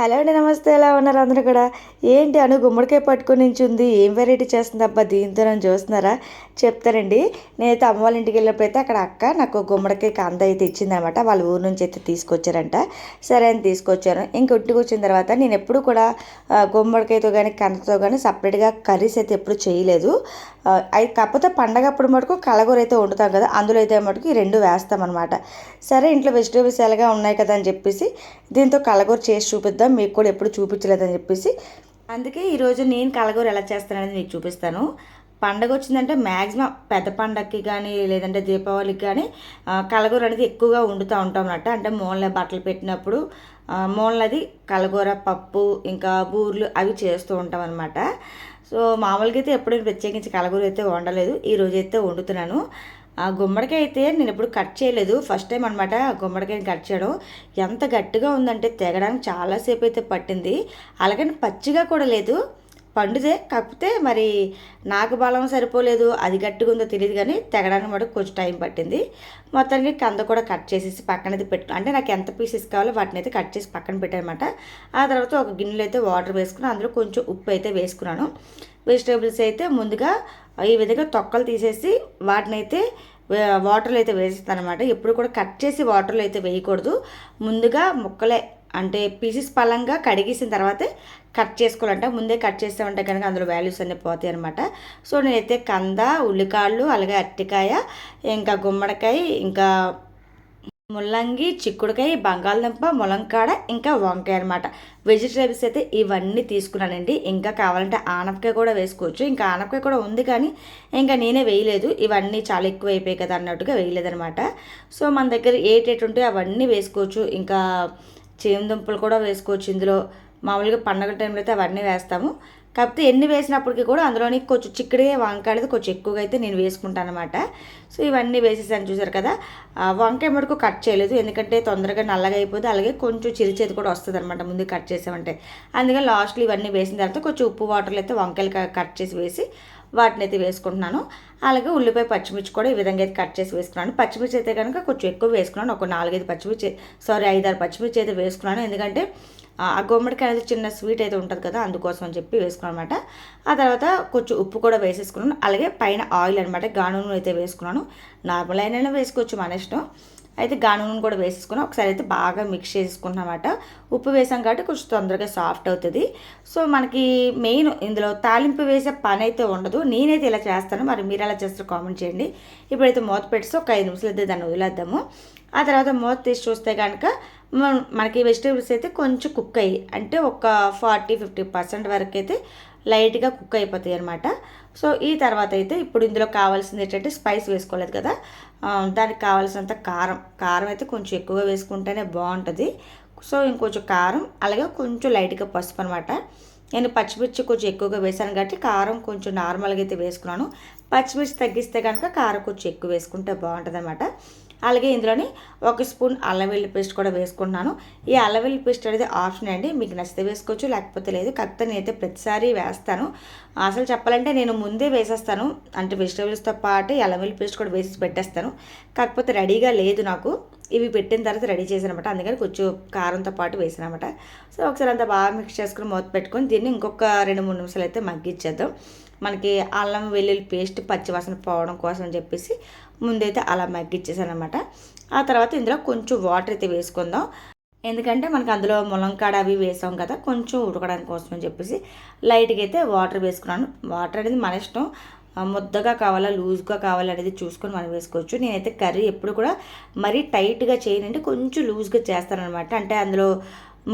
Hello అండి నమస్తే. ఎలా ఉన్నారు అందరూ కూడా? ఏంటి అను గుమ్మడికాయ పట్టుకొని నించుంది? ఏం వెరైటీ చేస్తుంది అబ్బా? దీంతో నన్ను చూస్తున్నారా? చెప్తారండి నేనైతే అమ్మ వాళ్ళ ఇంటికి వెళ్ళినప్పుడు అయితే అక్కడ అక్క నాకు గుమ్మడికాయ కంద అయితే ఇచ్చిందనమాట వాళ్ళ ఊరు నుంచి అయితే తీసుకొచ్చారంట. సరే అని తీసుకొచ్చాను. ఇంక ఇంటికి వచ్చిన తర్వాత నేను ఎప్పుడు కూడా గుమ్మడికాయతో కానీ కందతో కానీ సపరేట్గా కర్రీస్ అయితే ఎప్పుడు చేయలేదు. అయితే కాకపోతే పండగ అప్పుడు మటుకు కలగూర అయితే వండుతాం కదా అందులో అయితే మటుకు ఈ రెండు వేస్తామన్నమాట. సరే ఇంట్లో వెజిటేబుల్స్ ఎలాగా ఉన్నాయి కదా అని చెప్పేసి దీంతో కలగూర చేసి చూపిద్దాం. మీకు కూడా ఎప్పుడు చూపించలేదని చెప్పేసి. అందుకే ఈరోజు నేను కలగూర ఎలా చేస్తాననేది మీకు చూపిస్తాను. పండగ వచ్చిందంటే మ్యాక్సిమం పెద్ద పండగకి కానీ లేదంటే దీపావళికి కానీ కలగూర అనేది ఎక్కువగా వండుతూ ఉంటాం అనమాట అంటే మూలన బట్టలు పెట్టినప్పుడు మూలనది కలగూర పప్పు ఇంకా బూర్లు అవి చేస్తూ ఉంటాం అనమాట సో మామూలుగా అయితే ఎప్పుడైనా ప్రత్యేకించి కలగూర అయితే వండలేదు. ఈ అయితే వండుతున్నాను. ఆ గుమ్మడికాయ అయితే నేను ఎప్పుడు కట్ చేయలేదు. ఫస్ట్ టైం అనమాట గుమ్మడికాయని కట్ చేయడం. ఎంత గట్టిగా ఉందంటే తెగడానికి చాలాసేపు అయితే పట్టింది. అలాగని పచ్చిగా కూడా లేదు. పండుదే. కాకపోతే మరి నాకు బలం సరిపోలేదు అది గట్టిగా ఉందో తెలియదు కానీ తెగడానికి మటుకు కొంచెం టైం పట్టింది. మొత్తానికి కంద కూడా కట్ చేసేసి పక్కనది పెట్టు అంటే నాకు ఎంత పీసెస్ కావాలో వాటిని అయితే కట్ చేసి పక్కన పెట్టానమాట. ఆ తర్వాత ఒక గిన్నెలో అయితే వాటర్ వేసుకుని అందులో కొంచెం ఉప్పు అయితే వేసుకున్నాను. వెజిటేబుల్స్ అయితే ముందుగా ఈ విధంగా తొక్కలు తీసేసి వాటిని అయితే వాటర్లో అయితే వేసేస్తాను అనమాట ఎప్పుడు కూడా కట్ చేసి వాటర్లో అయితే వేయకూడదు. ముందుగా ముక్కలే అంటే పీసెస్ పలంగా కడిగేసిన తర్వాతే కట్ చేసుకోవాలంట. ముందే కట్ చేస్తామంటే కనుక అందులో వాల్యూస్ అన్నీ పోతాయి అనమాట సో నేనైతే కంద ఉల్లికాళ్ళు అలాగే అరటికాయ ఇంకా గుమ్మడికాయ ఇంకా ముల్లంగి చిక్కుడుకాయ బంగాళదుంప ములంకాడ ఇంకా వంకాయ అనమాట వెజిటేబుల్స్ అయితే ఇవన్నీ తీసుకున్నానండి. ఇంకా కావాలంటే ఆనపకాయ కూడా వేసుకోవచ్చు. ఇంకా ఆనపకాయ కూడా ఉంది కానీ ఇంకా నేనే వేయలేదు. ఇవన్నీ చాలా ఎక్కువ అయిపోయాయి కదా అన్నట్టుగా వేయలేదనమాట సో మన దగ్గర ఏటేటి ఉంటే అవన్నీ వేసుకోవచ్చు. ఇంకా చేమదుంపలు కూడా వేసుకోవచ్చు ఇందులో. మామూలుగా పండగ టైంలో అయితే అవన్నీ వేస్తాము. కాకపోతే ఎన్ని వేసినప్పటికీ కూడా అందులోని కొంచెం చిక్కడిగా వంకాయలది కొంచెం ఎక్కువగా అయితే నేను వేసుకుంటాను అనమాట సో ఇవన్నీ వేసేసాను చూసారు కదా. ఆ వంకాయ మటుకు కట్ చేయలేదు. ఎందుకంటే తొందరగా నల్లగా అయిపోతే అలాగే కొంచెం చిరిచేది కూడా వస్తుంది అనమాట ముందు కట్ చేసామంటే. అందుకని లాస్ట్లో ఇవన్నీ వేసిన తర్వాత కొంచెం ఉప్పు వాటర్లో అయితే వంకాయలు కట్ చేసి వేసి వాటిని అయితే వేసుకుంటున్నాను. అలాగే ఉల్లిపాయ పచ్చిమిర్చి కూడా ఈ విధంగా అయితే కట్ చేసి వేసుకున్నాను. పచ్చిమిర్చి అయితే కనుక కొంచెం ఎక్కువ వేసుకున్నాను. ఒక నాలుగైదు పచ్చిమిర్చి సారీ ఐదారు పచ్చిమిర్చి అయితే వేసుకున్నాను. ఎందుకంటే ఆ గుమ్మడికాయ అనేది చిన్న స్వీట్ అయితే ఉంటుంది కదా అందుకోసం అని చెప్పి వేసుకున్నాను అనమాట ఆ తర్వాత కొంచెం ఉప్పు కూడా వేసేసుకున్నాను. అలాగే పైన ఆయిల్ అనమాట గాను అయితే వేసుకున్నాను. నార్మల్ అయినా వేసుకోవచ్చు మన ఇష్టం. అయితే గాను కూడా వేసేసుకుని ఒకసారి అయితే బాగా మిక్స్ చేసుకుంటున్నాం అనమాట ఉప్పు వేసాం కాబట్టి కొంచెం తొందరగా సాఫ్ట్ అవుతుంది. సో మనకి మెయిన్ ఇందులో తాలింపు వేసే పని అయితే ఉండదు. నేనైతే ఇలా చేస్తాను. మరి మీరు ఎలా చేస్తారో కామెంట్ చేయండి. ఇప్పుడైతే మూత పెట్టి ఒక ఐదు నిమిషాలు అయితే దాన్ని వదిలేద్దాము. ఆ తర్వాత మూత తీసి చూస్తే కనుక మనకి వెజిటేబుల్స్ అయితే కొంచెం కుక్ అయ్యి అంటే ఒక ఫార్టీ ఫిఫ్టీ పర్సెంట్ వరకు అయితే లైట్గా కుక్ అయిపోతాయి అనమాట సో ఈ తర్వాత అయితే ఇప్పుడు ఇందులో కావాల్సింది ఏంటంటే స్పైస్ వేసుకోలేదు కదా. దానికి కావాల్సినంత కారం. కారం అయితే కొంచెం ఎక్కువగా వేసుకుంటేనే బాగుంటుంది. సో ఇంకొంచెం కారం అలాగే కొంచెం లైట్గా పసుపు అనమాట నేను పచ్చిమిర్చి కొంచెం ఎక్కువగా వేసాను కాబట్టి కారం కొంచెం నార్మల్గా అయితే వేసుకున్నాను. పచ్చిమిర్చి తగ్గిస్తే కనుక కారం కొంచెం ఎక్కువ వేసుకుంటే బాగుంటుంది అనమాట అలాగే ఇందులోని ఒక స్పూన్ అల్లం వెల్లుల్లి పేస్ట్ కూడా వేసుకుంటున్నాను. ఈ అల్లం వెల్లి పేస్ట్ అనేది ఆప్షన్ అండి. మీకు నచ్చితే వేసుకోవచ్చు లేకపోతే లేదు. కాకపోతే నేనైతే ప్రతిసారి వేస్తాను. అసలు చెప్పాలంటే నేను ముందే వేసేస్తాను. అంటే వెజిటేబుల్స్తో పాటు ఈ అల్లం పేస్ట్ కూడా వేసి పెట్టేస్తాను. కాకపోతే రెడీగా లేదు నాకు. ఇవి పెట్టిన తర్వాత రెడీ చేశాను అనమాట అందుకని కొంచెం కారంతో పాటు వేసాను అనమాట సో ఒకసారి అంతా బాగా మిక్స్ చేసుకుని మూత పెట్టుకొని దీన్ని ఇంకొక రెండు మూడు నిమిషాలు అయితే మగ్గిచ్చేద్దాం మనకి అల్లం వెల్లుల్లి పేస్ట్ పచ్చివాసన పోవడం కోసం అని చెప్పేసి ముందైతే అలా మగ్గిచ్చేసాను అనమాట ఆ తర్వాత ఇందులో కొంచెం వాటర్ అయితే వేసుకుందాం. ఎందుకంటే మనకు అందులో ములంకాడ అవి వేసాం కదా కొంచెం ఉడకడానికి కోసం అని చెప్పేసి లైట్గా అయితే వాటర్ వేసుకున్నాను. వాటర్ అనేది మన ఇష్టం. ముద్దగా కావాలా లూజ్గా కావాలా అనేది చూసుకొని మనం వేసుకోవచ్చు. నేనైతే కర్రీ ఎప్పుడు కూడా మరీ టైట్గా చేయనంటే కొంచెం లూజ్గా చేస్తానఅనమాట అంటే అందులో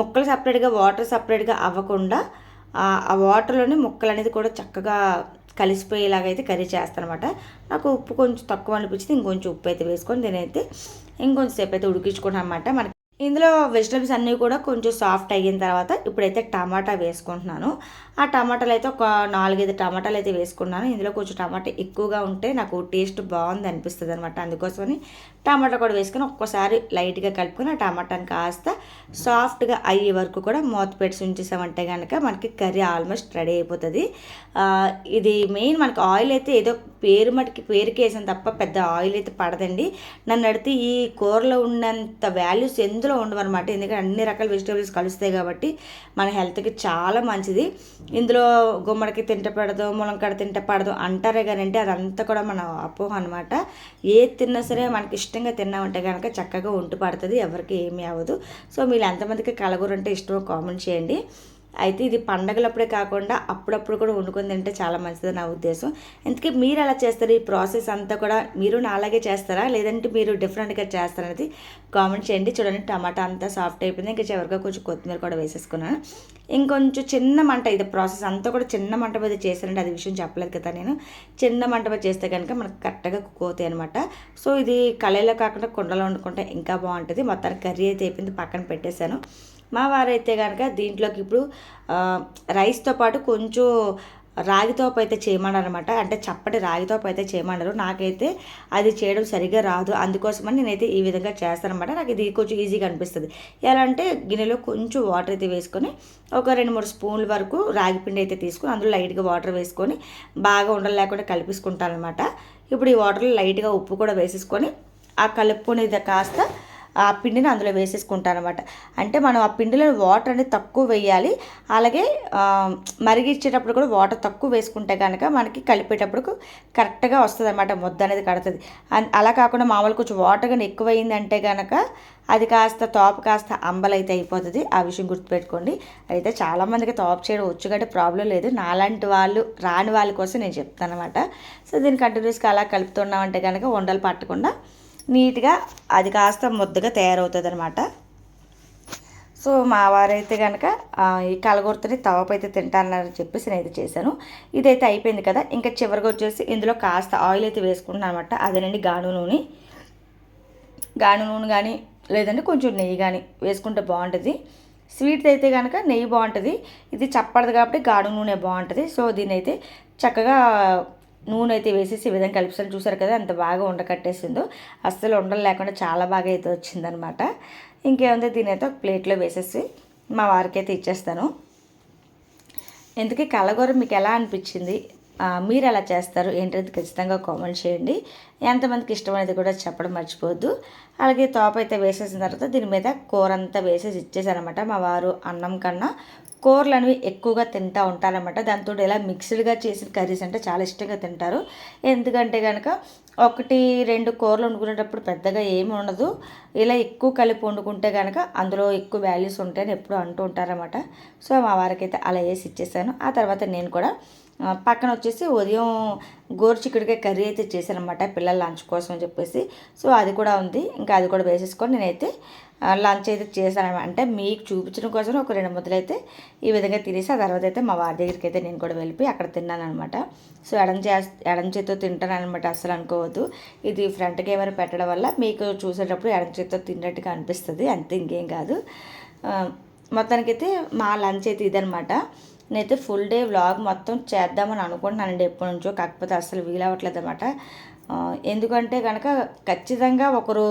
ముక్కలు సపరేట్గా వాటర్ సపరేట్గా అవ్వకుండా ఆ వాటర్లోనే ముక్కలు అనేది కూడా చక్కగా కలిసిపోయేలాగా అయితే కర్రీ చేస్తానమాట. నాకు ఉప్పు కొంచెం తక్కువ అనిపించింది ఇంకొంచెం ఉప్పు అయితే వేసుకొని నేనైతే ఇంకొంచెం సేపు అయితే ఉడికించుకున్నాను అనమాట మనకి ఇందులో వెజిటబుల్స్ అన్నీ కూడా కొంచెం సాఫ్ట్ అయిన తర్వాత ఇప్పుడైతే టమాటా వేసుకుంటున్నాను. ఆ టమాటాలు అయితే ఒక నాలుగైదు టమాటాలు అయితే వేసుకున్నాను. ఇందులో కొంచెం టమాటా ఎక్కువగా ఉంటే నాకు టేస్ట్ బాగుంది అనిపిస్తుంది అనమాట అందుకోసమని టమాటా కూడా వేసుకొని ఒక్కసారి లైట్గా కలుపుకొని ఆ టమాటాని కాస్త సాఫ్ట్గా అయ్యే వరకు కూడా మూత పెట్టి ఉంచేసామంటే కనుక మనకి కర్రీ ఆల్మోస్ట్ రెడీ అయిపోతుంది. ఇది మెయిన్ మనకి ఆయిల్ అయితే ఏదో పేరు మటుకి పేరుకి వేసాను తప్ప పెద్ద ఆయిల్ అయితే పడదండి. నన్ను అడిగితే ఈ కూరలో ఉన్నంత వాల్యూస్ ఎందుకు ఇందులో ఉండవన్నమాట. ఎందుకంటే అన్ని రకాల వెజిటేబుల్స్ కలుస్తాయి కాబట్టి మన హెల్త్కి చాలా మంచిది. ఇందులో గుమ్మడికి తింటపడదు ములంకాడ తింటపడదు అంటారే కానీ అంటే అదంతా కూడా మన అపోహ అనమాట ఏది తిన్నా సరే మనకి ఇష్టంగా తిన్నామంటే కనుక చక్కగా ఒంటి పడుతుంది ఎవరికి ఏమీ అవ్వదు. సో మీరు ఎంతమందికి కలగూరంటే ఇష్టమో కామెంట్ చేయండి. అయితే ఇది పండగలప్పుడే కాకుండా అప్పుడప్పుడు కూడా వండుకొని తింటే చాలా మంచిది నా ఉద్దేశం. ఎందుకే మీరు ఎలా చేస్తారు ఈ ప్రాసెస్ అంతా కూడా? మీరు నా అలాగే చేస్తారా? లేదంటే మీరు డిఫరెంట్గా చేస్తారనేది కామెంట్ చేయండి. చూడండి టమాటా అంతా సాఫ్ట్ అయిపోయింది. ఇంకా చివరిగా కొంచెం కొత్తిమీర కూడా వేసేసుకున్నాను. ఇంకొంచెం చిన్న మంట ఇది ప్రాసెస్ అంతా కూడా చిన్న మంట మీద చేశారంటే అది విషయం చెప్పలేదు కదా నేను. చిన్న మంట మీద చేస్తే కనుక మనకు కరెక్ట్గా కుక్ అవుతాయి అనమాట సో ఇది కళాయిలో కాకుండా కుండలో వండుకుంటే ఇంకా బాగుంటుంది. మొత్తానికి కర్రీ అయితే అయిపోయింది. పక్కన పెట్టేశాను. మా వారైతే కనుక దీంట్లోకి ఇప్పుడు రైస్తో పాటు కొంచెం రాగితోపు అయితే చేయమన్నారు అనమాట అంటే చప్పటి రాగితోపు అయితే చేయమన్నారు. నాకైతే అది చేయడం సరిగ్గా రాదు. అందుకోసమని నేనైతే ఈ విధంగా చేస్తానమాట నాకు ఇది కొంచెం ఈజీగా అనిపిస్తుంది. ఎలా అంటే గిన్నెలో కొంచెం వాటర్ అయితే వేసుకొని ఒక రెండు మూడు స్పూన్ల వరకు రాగి పిండి అయితే తీసుకొని అందులో లైట్గా వాటర్ వేసుకొని బాగా ఉండలు లేకుండా కలిపిసుకుంటాను అనమాట ఇప్పుడు ఈ వాటర్లో లైట్గా ఉప్పు కూడా వేసేసుకొని ఆ కలుపుకునేది కాస్త ఆ పిండిని అందులో వేసేసుకుంటాను అనమాట అంటే మనం ఆ పిండిలో వాటర్ అనేది తక్కువ వేయాలి. అలాగే మరిగించేటప్పుడు కూడా వాటర్ తక్కువ వేసుకుంటే కనుక మనకి కలిపేటప్పుడు కరెక్ట్గా వస్తుంది అనమాట ముద్ద అనేది కడుతుంది. అలా కాకుండా మామూలు కొంచెం వాటర్ కానీ ఎక్కువైందంటే కనుక అది కాస్త తోపు కాస్త అంబలైతే అయిపోతుంది. ఆ విషయం గుర్తుపెట్టుకోండి. అయితే చాలామందికి తోపు చేయడం వచ్చు కంటే ప్రాబ్లం లేదు. నాలాంటి వాళ్ళు రాని వాళ్ళ కోసం నేను చెప్తాను అనమాట సో దీన్ని కంటిన్యూస్గా అలా కలుపుతున్నామంటే కనుక వండలు పట్టకుండా నీట్గా అది కాస్త ముద్దగా తయారవుతుంది అనమాట సో మా వారైతే కనుక ఈ కలగొడుతుని తవపు అయితే తింటానని చెప్పేసి నేను అయితే చేశాను. ఇదైతే అయిపోయింది కదా ఇంకా చివరిగా వచ్చేసి ఇందులో కాస్త ఆయిల్ అయితే వేసుకుంటున్నాను అనమాట అదేనండి గాను నూనె. గాను నూనె కానీ లేదంటే కొంచెం నెయ్యి కానీ వేసుకుంటే బాగుంటుంది. స్వీట్ అయితే కనుక నెయ్యి బాగుంటుంది. ఇది చప్పడదు కాబట్టి గాడు నూనె బాగుంటుంది. సో దీని అయితే చక్కగా నూనె అయితే వేసేసి ఈ విధంగా కలిపిస్తాను చూసారు కదా అంత బాగా ఉండకట్టేసిందో అస్సలు ఉండలు లేకుండా చాలా బాగా అయితే వచ్చిందనమాట ఇంకేముంది దీని అయితే ఒక ప్లేట్లో వేసేసి మా వారికి అయితే ఇచ్చేస్తాను. ఎందుకే కలగూర మీకు ఎలా అనిపించింది? మీరు ఎలా చేస్తారు ఏంటనేది ఖచ్చితంగా కామెంట్ చేయండి. ఎంతమందికి ఇష్టం అనేది కూడా చెప్పడం మర్చిపోవద్దు. అలాగే తోప అయితే వేసేసిన తర్వాత దీని మీద కూర అంతా వేసేసి ఇచ్చేసారనమాట మా వారు అన్నం కన్నా. కూరలు అనేవి ఎక్కువగా తింటూ ఉంటారనమాట దాంతో ఇలా మిక్స్డ్గా చేసిన కర్రీస్ అంటే చాలా ఇష్టంగా తింటారు. ఎందుకంటే కనుక ఒకటి రెండు కూరలు వండుకునేటప్పుడు పెద్దగా ఏమి ఉండదు. ఇలా ఎక్కువ కలిపి వండుకుంటే కనుక అందులో ఎక్కువ వాల్యూస్ ఉంటాయని ఎప్పుడు అంటూ ఉంటారనమాట సో మా వారికి అయితే అలా వేసి ఇచ్చేసాను. ఆ తర్వాత నేను కూడా పక్కన వచ్చేసి ఉదయం గోరుచిక్కుడికాయ కర్రీ అయితే చేశానమాట పిల్లల లంచ్ కోసం అని చెప్పేసి. సో అది కూడా ఉంది. ఇంకా అది కూడా వేసేసుకొని నేనైతే లంచ్ అయితే చేశాను అంటే మీకు చూపించడం కోసం ఒక రెండు ముద్దలు అయితే ఈ విధంగా తినేసి ఆ తర్వాత అయితే మా వారి దగ్గరికి అయితే నేను కూడా వెళ్ళిపోయి అక్కడ తిన్నాను అనమాట సో ఎడం చే ఎడం చేతితో తింటాను అనమాట అసలు అనుకోవద్దు. ఇది ఫ్రంట్ కెమెరా పెట్టడం వల్ల మీకు చూసేటప్పుడు ఎడం చేతితో తిన్నట్టుగా అనిపిస్తుంది అంతే ఇంకేం కాదు. మొత్తానికైతే మా లంచ్ అయితే ఇదనమాట నేనైతే ఫుల్ డే వ్లాగ్ మొత్తం చేద్దామని అనుకుంటున్నానండి ఎప్పటి నుంచో. కాకపోతే అసలు వీలవ్వట్లేదు అనమాట ఎందుకంటే కనుక ఖచ్చితంగా ఒకరు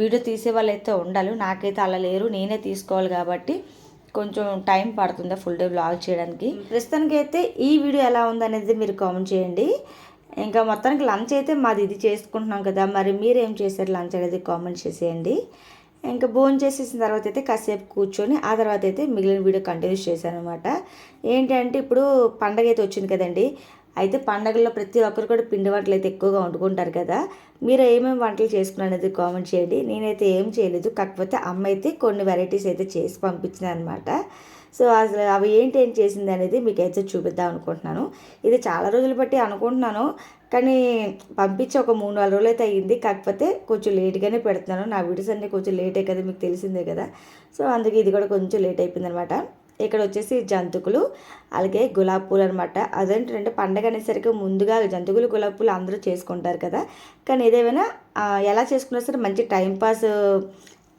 వీడియో తీసే వాళ్ళు అయితే ఉండాలి. నాకైతే అలా లేరు. నేనే తీసుకోవాలి కాబట్టి కొంచెం టైం పడుతుంది ఫుల్ డే వ్లాగ్ చేయడానికి. ప్రస్తుతానికి అయితే ఈ వీడియో ఎలా ఉందనేది మీరు కామెంట్ చేయండి. ఇంకా మొత్తానికి లంచ్ అయితే మాది ఇది చేసుకుంటున్నాం కదా. మరి మీరు ఏం చేశారు లంచ్ అనేది కామెంట్ చేసేయండి. ఇంకా భోజనం చేసేసిన తర్వాత అయితే కాసేపు కూర్చొని ఆ తర్వాత అయితే మిగిలిన వీడియో కంటిన్యూ చేశాను అనమాట ఏంటంటే ఇప్పుడు పండగ అయితే వచ్చింది కదండి. అయితే పండగల్లో ప్రతి ఒక్కరు కూడా పిండి వంటలు అయితే ఎక్కువగా వండుకుంటారు కదా. మీరు ఏమేమి వంటలు చేసుకున్నారు అనేది కామెంట్ చేయండి. నేనైతే ఏం చేయలేదు. కాకపోతే అమ్మ అయితే కొన్ని వెరైటీస్ అయితే చేసి పంపించింది అనమాట సో అసలు అవి ఏంటి ఏం చేసింది అనేది మీకు అయితే చూపిద్దాం అనుకుంటున్నాను. ఇది చాలా రోజులు బట్టి అనుకుంటున్నాను. కానీ పంపించి ఒక మూడు నాలుగు రోజులు అయితే అయ్యింది. కాకపోతే కొంచెం లేట్గానే పెడుతున్నాను నా వీడియోస్ అన్నీ కొంచెం లేటే కదా మీకు తెలిసిందే కదా. సో అందుకే ఇది కూడా కొంచెం లేట్ అయిపోయింది అనమాట ఇక్కడ వచ్చేసి జంతుకులు అలాగే గులాబీ పూలు అనమాట. అదేంటంటే పండగ అనేసరికి ముందుగా జంతుకులు గులాబీ పూలు అందరూ చేసుకుంటారు కదా. కానీ ఏదేమైనా ఎలా చేసుకున్నా సరే మంచి టైంపాస్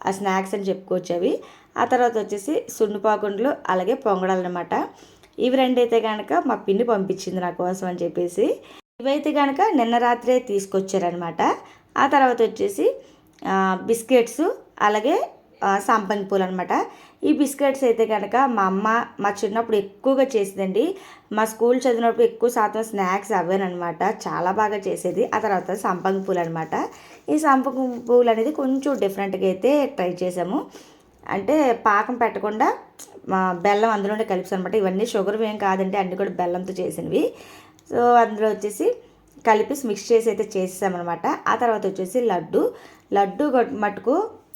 ఆ స్నాక్స్ అని చెప్పుకోవచ్చు అవి. ఆ తర్వాత వచ్చేసి సున్నుపాకుండ్లు అలాగే పొంగడాలు అనమాట. ఇవి రెండైతే కనుక మా పిన్ని పంపించింది నా కోసం అని చెప్పేసి. ఇవైతే కనుక నిన్న రాత్రే తీసుకొచ్చారనమాట ఆ తర్వాత వచ్చేసి బిస్కెట్స్ అలాగే సంపంగి పూలు అనమాట ఈ బిస్కెట్స్ అయితే కనుక మా అమ్మ మా చిన్నప్పుడు ఎక్కువగా చేసేదండి. మా స్కూల్ చదివినప్పుడు ఎక్కువ శాతం స్నాక్స్ అవేనమాట చాలా బాగా చేసేది. ఆ తర్వాత సంపంగి పూలు అనమాట ఈ సంపంగి పూలు అనేది కొంచెం డిఫరెంట్గా అయితే ట్రై చేసాము. అంటే పాకం పెట్టకుండా మా బెల్లం అందులోనే కలిపిస్తాను అనమాట ఇవన్నీ షుగర్ ఏం కాదండి. అన్నీ కూడా బెల్లంతో చేసినవి. సో అందులో వచ్చేసి కలిపి మిక్స్ చేసి అయితే చేసేసామన్నమాట. ఆ తర్వాత వచ్చేసి లడ్డు. లడ్డు మటుకు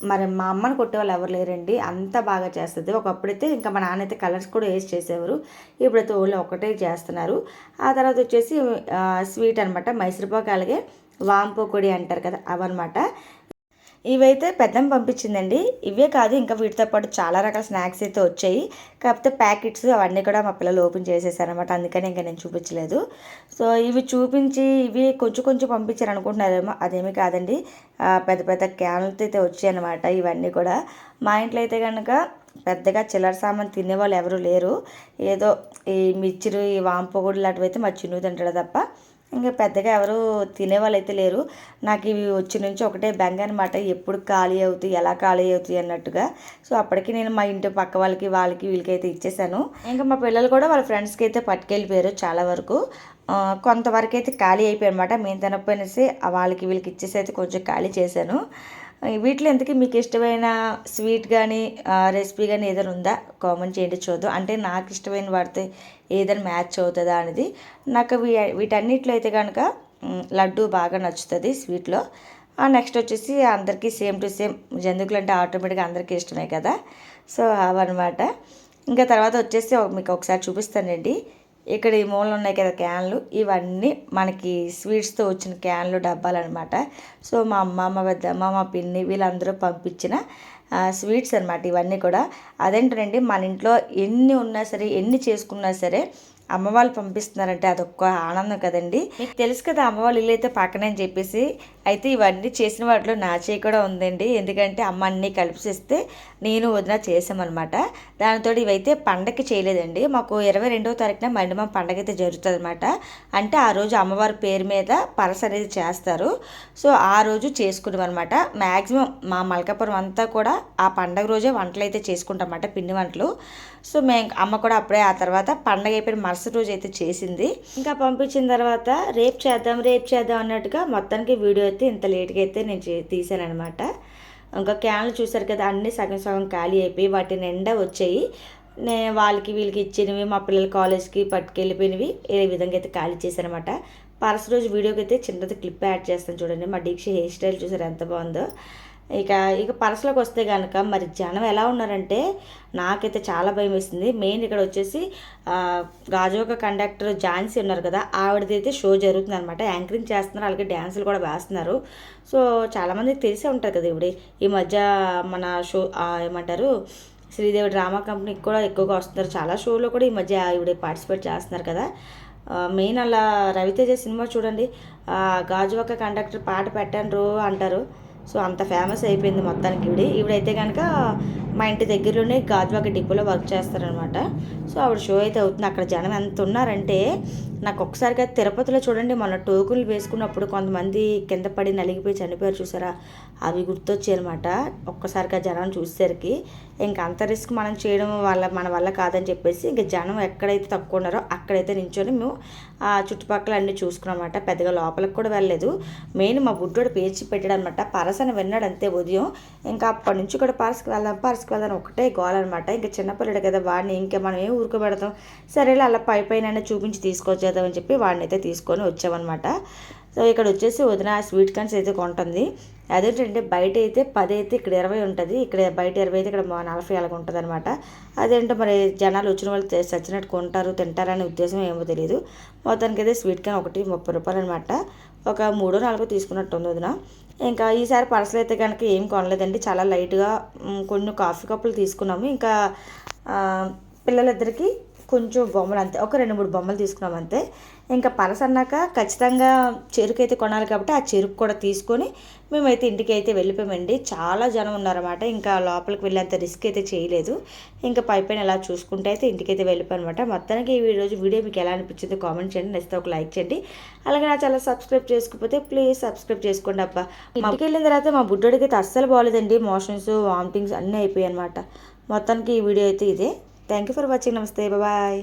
మరి మా అమ్మని కొట్టేవాళ్ళు ఎవరు లేరండి. అంత బాగా చేస్తుంది. ఒకప్పుడైతే ఇంకా మా నాన్న అయితే కలర్స్ కూడా వేసి చేసేవారు. ఇప్పుడైతే ఓన్లీ ఒకటే చేస్తున్నారు. ఆ తర్వాత వచ్చేసి స్వీట్ అనమాట మైసూర్పాకు అలాగే వాంపు పొడి అంటారు కదా అవన్నమాట ఇవైతే పెద్దమ్మ పంపించిందండి. ఇవే కాదు ఇంకా వీటితో పాటు చాలా రకాల స్నాక్స్ అయితే వచ్చాయి. కాకపోతే ప్యాకెట్స్ అవన్నీ కూడా మా పిల్లలు ఓపెన్ చేసేసారనమాట అందుకని ఇంకా నేను చూపించలేదు. సో ఇవి చూపించి ఇవి కొంచెం కొంచెం పంపించారు అనుకుంటున్నారేమో అదేమి కాదండి. పెద్ద పెద్ద క్యాన్లతో అయితే వచ్చాయన్నమాట ఇవన్నీ కూడా. మా ఇంట్లో అయితే కనుక పెద్దగా చిల్లర సామాన్ తినేవాళ్ళు ఎవరు లేరు. ఏదో ఈ మిర్చిరు ఈ వాంపగుడు లాంటివి అయితే మా చిన్ను తింటాడు తప్ప ఇంకా పెద్దగా ఎవరు తినేవాళ్ళు అయితే లేరు. నాకు ఇవి వచ్చి నుంచి ఒకటే బెంగ అనమాట ఎప్పుడు ఖాళీ అవుతాయి ఎలా ఖాళీ అవుతాయి అన్నట్టుగా. సో అప్పటికి నేను మా ఇంటి పక్క వాళ్ళకి వాళ్ళకి వీళ్ళకైతే ఇచ్చేసాను. ఇంకా మా పిల్లలు కూడా వాళ్ళ ఫ్రెండ్స్కి అయితే పట్టుకెళ్ళిపోయారు చాలా వరకు. కొంతవరకు అయితే ఖాళీ అయిపోయి అనమాట మేము తినకపోయినసి వాళ్ళకి వీళ్ళకి ఇచ్చేసి అయితే కొంచెం ఖాళీ చేశాను. వీటిలో ఎందుకు మీకు ఇష్టమైన స్వీట్ కానీ రెసిపీ కానీ ఏదైనా ఉందా? కామెంట్ చేయండి చూద్దాం. అంటే నాకు ఇష్టమైన వాడితే ఏదైనా మ్యాచ్ అవుతుందా అనేది. నాకు వీ వీటన్నిటిలో అయితే కనుక లడ్డు బాగా నచ్చుతుంది స్వీట్లో. నెక్స్ట్ వచ్చేసి అందరికీ సేమ్ టు సేమ్ జంతుకులు అంటే ఆటోమేటిక్గా అందరికీ ఇష్టమే కదా. సో అవన్నమాట. ఇంకా తర్వాత వచ్చేసి మీకు ఒకసారి చూపిస్తానండి. ఇక్కడ ఈ మూలలు ఉన్నాయి కదా క్యాన్లు ఇవన్నీ మనకి స్వీట్స్తో వచ్చిన క్యాన్లు డబ్బాలు అనమాట సో మా అమ్మ మా పెద్దమ్మ మా పిన్ని వీళ్ళందరూ పంపించిన స్వీట్స్ అనమాట ఇవన్నీ కూడా. అదేంటండి మన ఇంట్లో ఎన్ని ఉన్నా సరే ఎన్ని చేసుకున్నా సరే అమ్మవాళ్ళు పంపిస్తున్నారంటే అదొక్క ఆనందం కదండి. మీకు తెలుసు కదా అమ్మవాళ్ళు ఇల్లు అయితే పక్కనే అని చెప్పేసి. అయితే ఇవన్నీ చేసిన వాటిలో నా చేయి కూడా ఉందండి. ఎందుకంటే అమ్మ అన్నీ కలిపిస్తే నేను వదిన చేసామన్నమాట దానితో ఇవైతే పండగకి చేయలేదండి. మాకు ఇరవై రెండవ తారీఖున మండమం పండగ అయితే జరుగుతుంది అనమాట అంటే ఆ రోజు అమ్మవారి పేరు మీద పరస అనేది చేస్తారు. సో ఆ రోజు చేసుకున్నాం అనమాట మ్యాక్సిమం మా మల్కాపురం అంతా కూడా ఆ పండగ రోజే వంటలు అయితే చేసుకుంటాం అన్నమాట పిండి వంటలు. సో మేము అమ్మ కూడా అప్పుడే ఆ తర్వాత పండగ అయిపోయిన మరుసటి రోజు అయితే చేసింది. ఇంకా పంపించిన తర్వాత రేపు చేద్దాం రేపు చేద్దాం అన్నట్టుగా మొత్తానికి వీడియో అయితే ఇంత లేట్గా అయితే నేను చే- తీసానన్నమాట. ఇంకా క్యాన్లు చూసారు కదా అన్నీ సగం సగం ఖాళీ అయిపోయి వాటి నిండా వచ్చాయి. నేను వాళ్ళకి వీళ్ళకి ఇచ్చినవి మా పిల్లల కాలేజ్కి పట్టుకెళ్ళిపోయినవి ఏ విధంగా అయితే ఖాళీ చేశానమాట పరస రోజు వీడియోకి అయితే చిన్నది క్లిప్ యాడ్ చేస్తాను చూడండి. మా దీక్ష హెయిర్ స్టైల్ చూసారు ఎంత బాగుందో. ఇక ఇక పరసలోకి వస్తే కనుక మరి జనం ఎలా ఉన్నారంటే నాకైతే చాలా భయం వేసింది మెయిన్ ఇక్కడ వచ్చేసి గాజోక కండక్టర్ ఝాన్సీ ఉన్నారు కదా ఆవిడదైతే షో జరుగుతుంది అనమాట యాంకరింగ్ చేస్తున్నారు అలాగే డ్యాన్సులు కూడా వేస్తున్నారు. సో చాలామందికి తెలిసే ఉంటుంది కదా ఇప్పుడు ఈ మధ్య మన షో ఏమంటారు శ్రీదేవి డ్రామా కంపెనీకి కూడా ఎక్కువగా వస్తున్నారు. చాలా షోలో కూడా ఈ మధ్య ఇవిడ పార్టిసిపేట్ చేస్తున్నారు కదా. మెయిన్ అలా రవితేజ సినిమా చూడండి. గాజువక్క గాజువాక కండక్టర్ పాట పెట్టండ్రు అంటారు. సో అంత ఫేమస్ అయిపోయింది మొత్తానికి ఈవిడ. ఇవిడైతే కనుక మా ఇంటి దగ్గరలోనే గాజువాక డిపోలో వర్క్ చేస్తారనమాట సో ఆవిడ షో అయితే అవుతుంది. అక్కడ జనం ఎంత ఉన్నారంటే నాకు ఒకసారిగా తిరుపతిలో చూడండి మొన్న టోకులు వేసుకున్నప్పుడు కొంతమంది కింద పడి నలిగిపోయి చనిపోయారు చూసారా? అవి గుర్తొచ్చాయి అనమాట ఒక్కసారిగా జనం చూసేసరికి ఇంకా అంత రిస్క్ మనం చేయడం వల్ల మన వల్ల కాదని చెప్పేసి ఇంకా జనం ఎక్కడైతే తక్కువ ఉన్నారో అక్కడైతే నించొని మేము ఆ చుట్టుపక్కల అన్నీ చూసుకున్నామన్నమాట. పెద్దగా లోపలికి కూడా వెళ్ళలేదు. మెయిన్ మా బుడ్డోడు పేర్చి పెట్టాడు అనమాట పరసని విన్నాడు అంతే ఉదయం. ఇంకా అప్పటి నుంచి కూడా పరసకి వెళ్దాం పరస వెళ్దాం ఒకటే గోల్ అనమాట ఇంకా చిన్నపిల్లడు కదా వాడిని ఇంకా మనం ఏం ఊరుకోబెడతాం? సరేలే అలా పై పైన చూపించి తీసుకొచ్చేద్దామని చెప్పి వాడిని అయితే తీసుకొని వచ్చామన్నమాట. సో ఇక్కడ వచ్చేసి వదిన స్వీట్ కార్న్స్ అయితే కొంటుంది. అదేంటంటే బయట అయితే పది అయితే ఇక్కడ ఇరవై ఉంటుంది. ఇక్కడ బయట ఇరవై అయితే ఇక్కడ నలభై అలాగ ఉంటుంది అనమాట అదేంటో మరి జనాలు వచ్చిన వాళ్ళు చచ్చినట్టు కొంటారు తింటారనే ఉద్దేశం ఏమో తెలియదు మొత్తానికి అయితే స్వీట్ కార్న్ ఒకటి ముప్పై రూపాయలు అనమాట ఒక మూడో నాలుగో తీసుకున్నట్టు ఉంది వదిన. ఇంకా ఈసారి పర్సలు అయితే కనుక ఏం కొనలేదండి. చాలా లైట్గా కొన్ని కాఫీ కప్పులు తీసుకున్నాము. ఇంకా ఆ, పిల్లలిద్దరికి కొంచెం బొమ్మలు అంతే. ఒక రెండు మూడు బొమ్మలు తీసుకున్నాం అంతే. ఇంకా పనస అన్నాక ఖచ్చితంగా చెరుకు అయితే కొనాలి కాబట్టి ఆ చెరుకు కూడా తీసుకొని మేమైతే ఇంటికి అయితే వెళ్ళిపోయామండి. చాలా జనం ఉన్నారన్నమాట. ఇంకా లోపలికి వెళ్ళేంత రిస్క్ అయితే చేయలేదు. ఇంకా పై పైన ఎలా చూసుకుంటే అయితే ఇంటికి అయితే వెళ్ళిపోయానమాట మొత్తానికి ఈ రోజు వీడియో మీకు ఎలా అనిపించిందో కామెంట్ చేయండి. నచ్చితే ఒక లైక్ చేయండి. అలాగే నా చాలా సబ్స్క్రైబ్ చేసుకోకపోతే ప్లీజ్ సబ్స్క్రైబ్ చేసుకోండి అబ్బా. ఇంటికి వెళ్ళిన తర్వాత మా బుడ్డోడికి అయితే అస్సలు బాగాలేదండి మోషన్స్ వామిటింగ్స్ అన్నీ అయిపోయాయి అనమాట మొత్తానికి ఈ వీడియో అయితే ఇదే. థ్యాంక్ యూ ఫర్ వాచింగ్ నమస్తే. బాయ్